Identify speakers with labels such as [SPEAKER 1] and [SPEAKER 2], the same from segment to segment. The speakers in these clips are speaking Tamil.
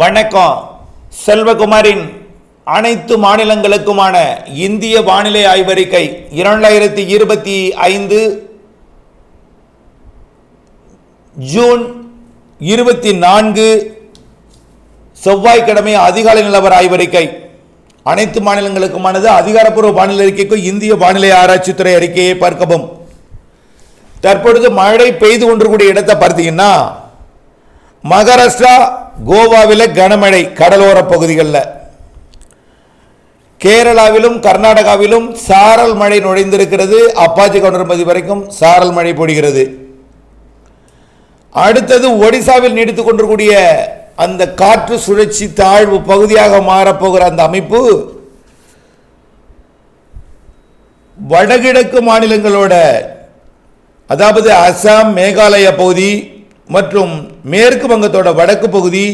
[SPEAKER 1] வணக்கம். செல்வகுமாரின் அனைத்து மாநிலங்களுக்குமான இந்திய வானிலை ஆய்வறிக்கை இரண்டாயிரத்தி இருபத்தி ஐந்து ஜூன் இருபத்தி நான்கு செவ்வாய்க்கிழமை அதிகாலை நிலவர ஆய்வறிக்கை. அனைத்து மாநிலங்களுக்குமானது அதிகாரப்பூர்வ வானிலை அறிக்கைக்கும் இந்திய வானிலை ஆராய்ச்சித்துறை அறிக்கையை பார்க்கவும். தற்பொழுது மழை பெய்து கொண்டிருக்கூடிய இடத்தை பார்த்தீங்கன்னா மகாராஷ்டிரா கோவாவில் கனமழை கடலோர பகுதிகளில். கேரளாவிலும் கர்நாடகாவிலும் சாரல் மழை நுழைந்திருக்கிறது. அப்பாச்சி கவுண்டர்மதி வரைக்கும் சாரல் மழை பொழிகிறது அடுத்தது ஒடிசாவில் நீடித்துக் கொண்டிருக்கூடிய அந்த காற்று சுழற்சி தாழ்வு பகுதியாக மாறப்போகிற அந்த அமைப்பு வடகிழக்கு மாநிலங்களோட அதாவது அசாம் மேகாலயா பகுதி மற்றும் மேற்கு வங்கத்தோட வடக்கு பகுதி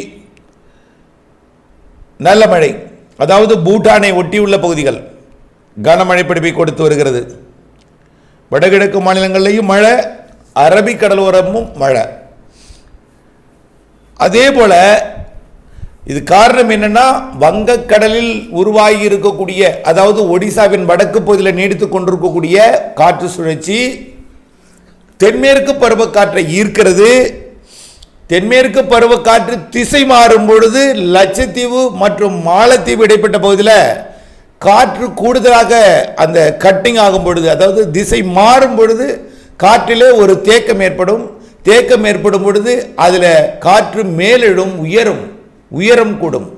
[SPEAKER 1] நல்ல மழை. அதாவது பூட்டானை ஒட்டியுள்ள பகுதிகள். கனமழை பிடிப்பை கொடுத்து வருகிறது. வடகிழக்கு மாநிலங்கள்லையும் மழை அரபிக் கடலோரமும் மழை. அதே போல இது காரணம் என்னன்னா வங்கக்கடலில் உருவாகி இருக்கக்கூடிய அதாவது ஒடிசாவின் வடக்கு பகுதியில் நீடித்துக் கொண்டிருக்கக்கூடிய காற்று சுழற்சி தென்மேற்கு பருவக்காற்றை ஈர்க்கிறது தென்மேற்கு பருவக்காற்று திசை மாறும் பொழுது லட்சத்தீவு மற்றும் மாலத்தீவு இடைப்பட்ட பகுதியில் காற்று கூடுதலாக அந்த கட்டிங் ஆகும் பொழுது அதாவது திசை மாறும் பொழுது காற்றிலே ஒரு தேக்கம் ஏற்படும். தேக்கம் ஏற்படும் பொழுது அதில் காற்று மேலெழும் உயரும் உயரம் கூடும்.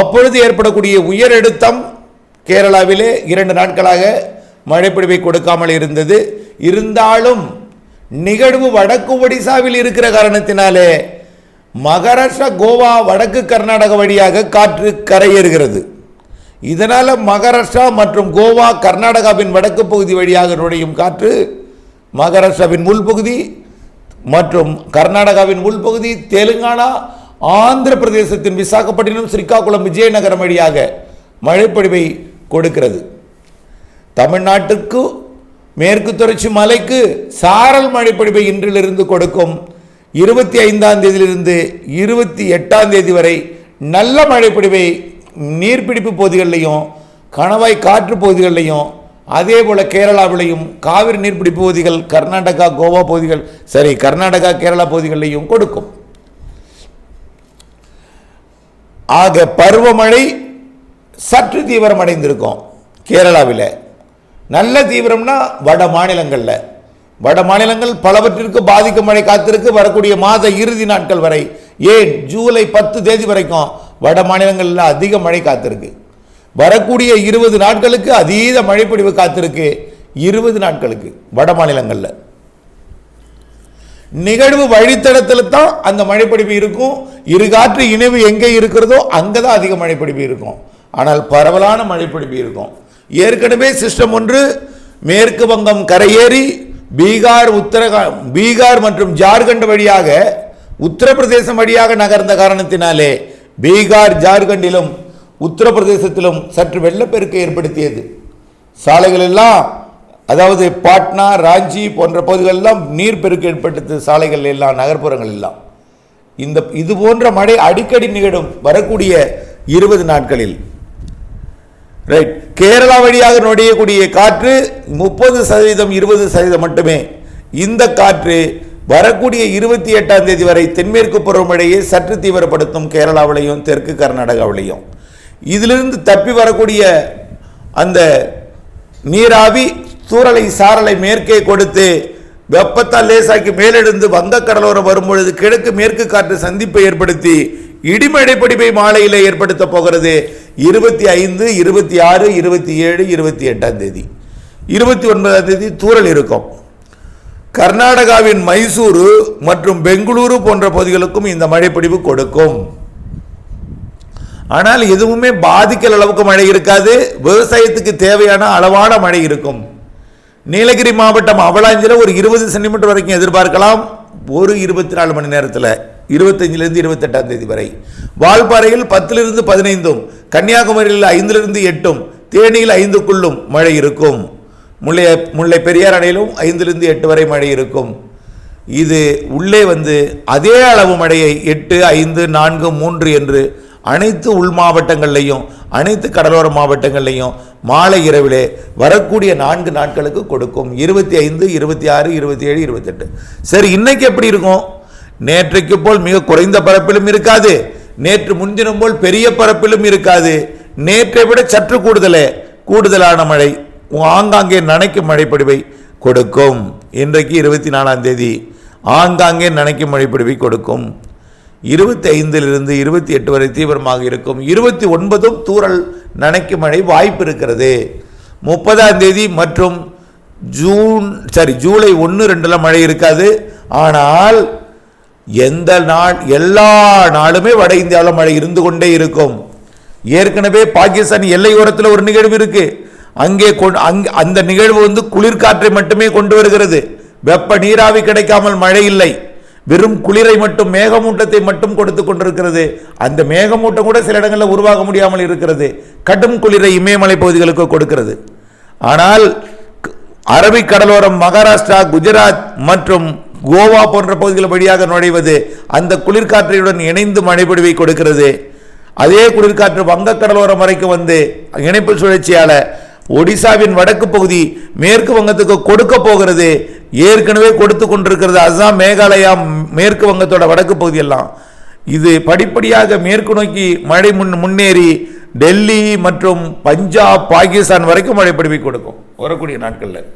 [SPEAKER 1] அப்பொழுது ஏற்படக்கூடிய உயரழுத்தம் கேரளாவிலே இரண்டு நாட்களாக மழைப்பிடிவை கொடுக்காமல் இருந்தது. இருந்தாலும் நிகழ்வு வடக்கு ஒடிசாவில் இருக்கிற காரணத்தினாலே மகாராஷ்டிரா கோவா வடக்கு கர்நாடக வழியாக காற்று கரையேறுகிறது. இதனால் மகாராஷ்டிரா மற்றும் கோவா கர்நாடகாவின் வடக்கு பகுதி வழியாக நுழையும் காற்று மகாராஷ்டிராவின் உள்பகுதி மற்றும் கர்நாடகாவின் உள்பகுதி தெலுங்கானா ஆந்திர பிரதேசத்தின் விசாகப்பட்டினம் ஸ்ரீகாகுளம் விஜயநகரம் வழியாக மழைப்பொழிவை கொடுக்கிறது. தமிழ்நாட்டுக்கு மேற்கு தொடர்ச்சி மலைக்கு சாரல் மழைப்பொழிவை இன்றிலிருந்து கொடுக்கும். இருபத்தி ஐந்தாம் தேதியிலிருந்து இருபத்தி எட்டாம் தேதி வரை நல்ல மழைப்பொழிவை நீர்பிடிப்பு பகுதிகளிலையும் கணவாய் காற்று பகுதிகளிலையும் அதே போல் கேரளாவிலையும் காவிரி நீர்பிடிப்பு பகுதிகள் கர்நாடகா கோவா பகுதிகள் சரி கர்நாடகா கேரளா பகுதிகளிலையும் கொடுக்கும். ஆக பருவமழை சற்று தீவிரமடைந்திருக்கும் கேரளாவில். நல்ல தீவிரம்னா வட மாநிலங்களில். வட மாநிலங்கள் பலவற்றிற்கு பாதிக்கும் மழை காத்திருக்கு. வரக்கூடிய மாத இறுதி நாட்கள் வரை ஏன்? ஜூலை பத்து தேதி வரைக்கும் வட மாநிலங்களில் அதிக மழை காத்திருக்கு. வரக்கூடிய இருபது நாட்களுக்கு அதீத மழைப்பொழிவு காத்திருக்கு. இருபது நாட்களுக்கு வட மாநிலங்களில். நிகழ்வு வழித்தடத்தில் தான் அந்த மழைப்பொழிவு இருக்கும். இருகாற்று இணைவு எங்கே இருக்கிறதோ அங்கே தான் அதிக மழைப்பொழிவு இருக்கும். ஆனால் பரவலான மழைப்பொழிவு இருக்கும். ஏற்கனவே சிஸ்டம் ஒன்று மேற்கு வங்கம் கரையேறி பீகார் உத்தரகா பீகார் மற்றும் ஜார்க்கண்ட் வழியாக உத்தரப்பிரதேசம் வழியாக நகர்ந்த காரணத்தினாலே பீகார் ஜார்க்கண்டிலும் உத்தரப்பிரதேசத்திலும் சற்று வெள்ளப்பெருக்கு ஏற்படுத்தியது. சாலைகள் எல்லாம் அதாவது பாட்னா ராஞ்சி போன்ற பகுதிகளெல்லாம் நீர் பெருக்கு ஏற்பட்டது சாலைகள் எல்லாம் நகர்ப்புறங்கள் எல்லாம். இந்த இது போன்ற மழை அடிக்கடி நிகழும் வரக்கூடிய இருபது நாட்களில். ரைட் கேரளா வழியாக நுழையக்கூடிய காற்று முப்பது சதவீதம் இருபது சதவீதம் மட்டுமே. இந்த காற்று வரக்கூடிய இருபத்தி எட்டாம் தேதி வரை தென்மேற்கு பருவமழையை சற்று தீவிரப்படுத்தும் கேரளாவிலையும் தெற்கு கர்நாடகாவிலையும். இதிலிருந்து தப்பி வரக்கூடிய அந்த நீராவி சூறலை சாரலை மேற்கே கொடுத்து வெப்பத்தால் லேசாக்கி மேலெழுந்து வங்கக்கடலோரம் வரும்பொழுது கிழக்கு மேற்கு காற்று சந்திப்பை ஏற்படுத்தி இடிமழை பொடிப்பை மாலையில் ஏற்படுத்த போகிறது. இருபத்தி ஐந்து இருபத்தி ஆறு இருபத்தி ஏழு இருபத்தி எட்டாம் தேதி. இருபத்தி ஒன்பதாம் தேதி தூறல் இருக்கும். கர்நாடகாவின் மைசூரு மற்றும் பெங்களூரு போன்ற பகுதிகளுக்கும் இந்த மழைப்பிடிவு கொடுக்கும். ஆனால் எதுவுமே பாதிக்கிற அளவுக்கு மழை இருக்காது. விவசாயத்துக்கு தேவையான அளவான மழை இருக்கும். நீலகிரி மாவட்டம் அவலாஞ்சில் ஒரு இருபது சென்டிமீட்டர் வரைக்கும் எதிர்பார்க்கலாம். ஒரு இருபத்தி நாலு மணி நேரத்தில். இருபத்தஞ்சிலிருந்து இருபத்தெட்டாம் தேதி வரை. வால்பாறையில் பத்திலிருந்து பதினைந்தும் கன்னியாகுமரியில் ஐந்திலிருந்து எட்டும் தேனியில் ஐந்துக்குள்ளும் மழை இருக்கும். முல்லை முல்லை பெரியார் அணையிலும் ஐந்திலிருந்து எட்டு வரை மழை இருக்கும். இது உள்ளே வந்து அதே அளவு மழையை எட்டு ஐந்து நான்கு மூன்று என்று அனைத்து உள் மாவட்டங்கள்லையும் அனைத்து கடலோர மாவட்டங்கள்லையும் மாலை இரவிலே வரக்கூடிய நான்கு நாட்களுக்கு கொடுக்கும். இருபத்தி ஐந்து இருபத்தி ஆறு இருபத்தி ஏழு இருபத்தெட்டு சரி இன்னைக்கு எப்படி இருக்கும்? நேற்றைக்கு போல் மிக குறைந்த பரப்பிலும் இருக்காது. நேற்று முன்தினம் போல் பெரிய பரப்பிலும் இருக்காது. நேற்றை விட சற்று கூடுதலே. கூடுதலான மழை ஆங்காங்கே நனைக்கும் மழைப்படிவை கொடுக்கும். இன்றைக்கு இருபத்தி நாலாம் தேதி ஆங்காங்கே நனைக்கும் மழைப்படிவை கொடுக்கும். இருபத்தி ஐந்திலிருந்து இருபத்தி எட்டு வரை தீவிரமாக இருக்கும். இருபத்தி ஒன்பதும் தூரல் நனைக்கும் மழை வாய்ப்பு இருக்கிறது. முப்பதாம் தேதி மற்றும் ஜூன் சரி ஜூலை ஒன்று ரெண்டுல மழை இருக்காது. ஆனால் எந்த நாள் எல்லா நாளுமே வட இந்தியாவில் மழை இருந்து கொண்டே இருக்கும். ஏற்கனவே பாகிஸ்தான் எல்லையோரத்தில் ஒரு நிகழ்வு இருக்கு. அங்கே கொண்டு- அந்த நிகழ்வு வந்து குளிர்காற்றை மட்டுமே கொண்டு வருகிறது. வெப்ப நீராவி கிடைக்காமல் மழை இல்லை. வெறும் குளிரை மட்டும் மேகமூட்டத்தை மட்டும் கொடுத்து கொண்டிருக்கிறது. அந்த மேகமூட்டம் கூட சில இடங்களில் உருவாக முடியாமல் இருக்கிறது. கடும் குளிரை இமயமலை பகுதிகளுக்கு கொடுக்கிறது. ஆனால் அரபிக் கடலோரம் மகாராஷ்டிரா குஜராத் மற்றும் கோவா போன்ற பகுதிகள் வழியாக நுழைவது அந்த குளிர்காற்றையுடன் இணைந்து மழைப்பொழிவை கொடுக்கிறது. அதே குளிர்காற்று வங்கக்கடலோரம் வரைக்கும் வந்து இணைப்பு சுழற்சியால் ஒடிசாவின் வடக்கு பகுதி மேற்கு வங்கத்துக்கு கொடுக்க போகிறது. ஏற்கனவே கொடுத்து கொண்டிருக்கிறது அதுதான் மேகாலயா மேற்கு வங்கத்தோட வடக்கு பகுதியெல்லாம். இது படிப்படியாக மேற்கு நோக்கி மழை முன் முன்னேறி டெல்லி மற்றும் பஞ்சாப் பாகிஸ்தான் வரைக்கும் மழை கொடுக்கும். வரக்கூடிய நாட்களில்.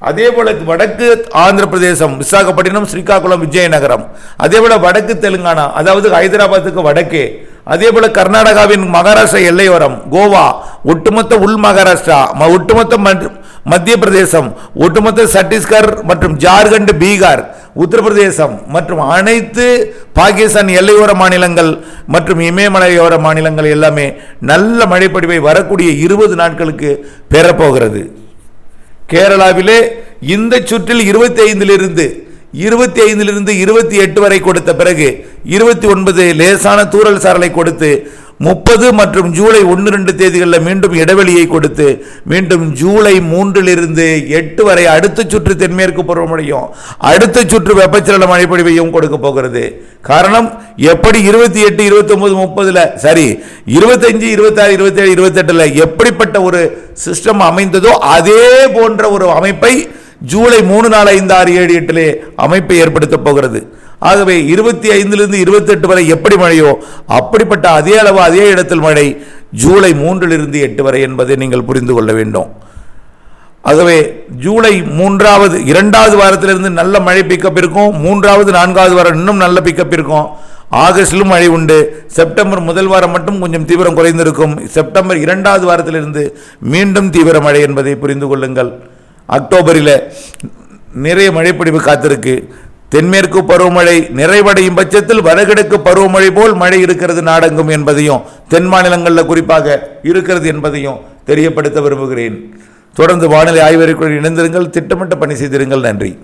[SPEAKER 1] அதே போல வடக்கு ஆந்திர பிரதேசம் விசாகப்பட்டினம் ஸ்ரீகாக்குளம் விஜயநகரம். அதே போல வடக்கு தெலுங்கானா அதாவது ஹைதராபாத்துக்கு வடக்கே. அதே போல கர்நாடகாவின் மகாராஷ்டிரா எல்லையோரம் கோவா ஒட்டுமொத்த உள் மகாராஷ்டிரா ம- ஒட்டுமொத்த மத்திய பிரதேசம் ஒட்டுமொத்த சத்தீஸ்கர் மற்றும் ஜார்க்கண்ட் பீகார் உத்தரப்பிரதேசம் மற்றும் அனைத்து பாகிஸ்தான் எல்லையோர மாநிலங்கள் மற்றும் இமயமலையோர மாநிலங்கள் எல்லாமே நல்ல மழைப்படிவை வரக்கூடிய இருபது நாட்களுக்கு பெறப்போகிறது. கேரளாவிலே இந்த சுற்றில் இருபத்தி ஐந்திலிருந்து இருபத்தி ஐந்திலிருந்து இருபத்தி எட்டு வரை கொடுத்த பிறகு இருபத்தி ஒன்பது லேசான தூறல் சாரலை கொடுத்து முப்பது மற்றும் ஜூலை ஒன்று ரெண்டு தேதிகளில் மீண்டும் இடைவெளியை கொடுத்து மீண்டும் ஜூலை மூன்றிலிருந்து எட்டு வரை அடுத்த சுற்று தென்மேற்கு பருவமழையும் அடுத்த சுற்று வெப்பச்சலன மழைப்பொழிவையும் கொடுக்க போகிறது. காரணம் எப்படி இருபத்தி எட்டு இருபத்தி ஒன்பது முப்பதுல சரி இருபத்தஞ்சு இருபத்தாறு இருபத்தேழு இருபத்தெட்டுல எப்படிப்பட்ட ஒரு சிஸ்டம் அமைந்ததோ அதே போன்ற ஒரு அமைப்பை ஜூலை மூணு நாலு ஐந்து ஆறு ஏழு எட்டிலே அமைப்பை ஏற்படுத்த போகிறது. ஆகவே இருபத்தி ஐந்திலிருந்து இருபத்தெட்டு வரை எப்படி மழையோ அப்படிப்பட்ட அதே அளவு அதே இடத்தில் மழை ஜூலை மூன்றிலிருந்து எட்டு வரை என்பதை நீங்கள் புரிந்து கொள்ள வேண்டும். ஆகவே ஜூலை மூன்றாவது இரண்டாவது வாரத்திலிருந்து நல்ல மழை பிக்கப் இருக்கும். மூன்றாவது நான்காவது வாரம் இன்னும் நல்ல பிக்கப் இருக்கும். ஆகஸ்டிலும் மழை உண்டு. செப்டம்பர் முதல் வாரம் மட்டும் கொஞ்சம் தீவிரம் குறைந்திருக்கும். செப்டம்பர் இரண்டாவது வாரத்திலிருந்து மீண்டும் தீவிர மழை என்பதை புரிந்து கொள்ளுங்கள். அக்டோபரில் நிறைய மழைப்பொழிவு காத்திருக்கு. தென்மேற்கு பருவமழை நிறைவடையும் பட்சத்தில் வடகிழக்கு பருவமழை போல் மழை இருக்கிறது நாடெங்கும் என்பதையும் தென் மாநிலங்களில் குறிப்பாக இருக்கிறது என்பதையும் தெரியப்படுத்த விரும்புகிறேன். தொடர்ந்து வானிலை ஆய்வறிக்கையுடன் இணைந்திருங்கள். திட்டமிட்ட பணி செய்திருங்கள். நன்றி.